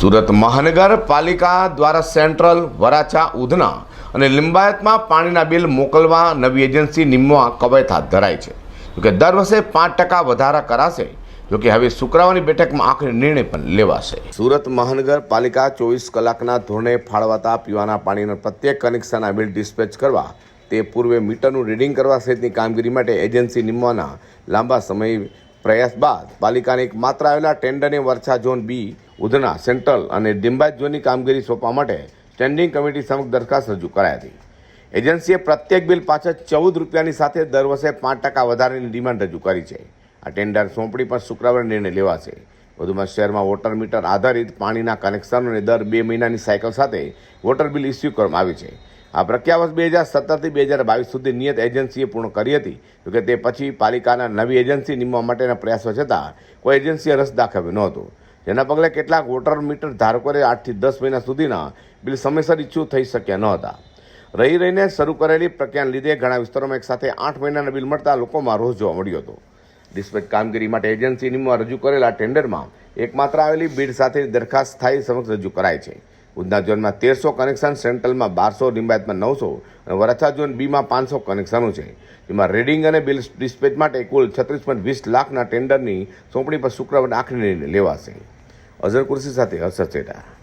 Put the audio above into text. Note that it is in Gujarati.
સુરત મહાનગરપાલિકા દ્વારા સેન્ટ્રલ વરાછા ઉધના અને લિંબાયતમાં પાણીના બિલ મોકલવા નવી એજન્સી નિમવા કવાયત હાથ ધરાઈ છે. જોકે દર વર્ષે પાંચ ટકા વધારા કરાશે જોકે હવે શુક્રવારની બેઠકમાં આખરી નિર્ણય પણ લેવાશે. સુરત મહાનગરપાલિકા ચોવીસ કલાકના ધોરણે ફાળવાતા પીવાના પાણીના પ્રત્યેક કનેક્શનના બિલ ડિસ્પેચ કરવા, તે પૂર્વે મીટરનું રીડિંગ કરવા સહિતની કામગીરી માટે એજન્સી નિમવાના લાંબા સમય પ્રયાસ બાદ પાલિકાને એક માત્ર આવેલા ટેન્ડરને Varachha zone B, Udhna, central અને ડિંબાજ ઝોનની કામગીરી સોંપવા માટે સ્ટેન્ડિંગ કમિટી સમક્ષ દરખાસ્ત રજૂ કરાઈ હતી. એજન્સીએ પ્રત્યેક બિલ પાછળ ચૌદ રૂપિયાની સાથે દર વર્ષે પાંચ ટકા વધારાની ડિમાન્ડ રજૂ કરી છે. આ ટેન્ડર સોંપણી પર શુક્રવારે નિર્ણય લેવાશે. વધુમાં શહેરમાં વોટર મીટર આધારિત પાણીના કનેક્શનોને દર બે મહિનાની સાયકલ સાથે વોટર બિલ ઇસ્યુ કરવામાં આવી છે. આ પ્રક્રિયા વર્ષ બે હજાર સત્તરથી બે હજાર બાવીસ સુધી નિયત એજન્સીએ પૂર્ણ કરી હતી. જોકે તે પછી પાલિકાના નવી એજન્સી નિમવા માટેના પ્રયાસો છતાં કોઈ એજન્સીએ રસ દાખવ્યો નહોતો. જેના પગલે કેટલાક વોટર મીટર ધારકોને આઠથી દસ મહિના સુધીના બિલ સમયસર ઇચ્છુ થઈ શક્યા ન હતા. રહી રહીને શરૂ કરેલી પ્રક્રિયાને લીધે ઘણા વિસ્તારોમાં એક સાથે આઠ મહિનાના બિલ મળતા લોકોમાં રોષ જોવા મળ્યો હતો. ડિસ્પેચ કામગીરી માટે એજન્સી નિમવા રજૂ કરેલા ટેન્ડરમાં એકમાત્ર આવેલી બિડ સાથે દરખાસ્ત સ્થાયી સમક્ષ રજૂ કરાય છે. ઉધના ઝોનમાં તેરસો કનેક્શન, સેન્ટ્રલમાં બારસો લિંબાયતમાં નવસો અને વરછા ઝોન બીમાં પાંચસો કનેક્શનો છે. જેમાં રીડિંગ અને બિલ ડિસ્પેચ માટે કુલ છત્રીસ પોઈન્ટ વીસ લાખના ટેન્ડરની સોંપણી પર શુક્રવારે આખરી નિર્ણય લેવાશે. અઝર કુર્સી સાથે હર્ષદ ચેટા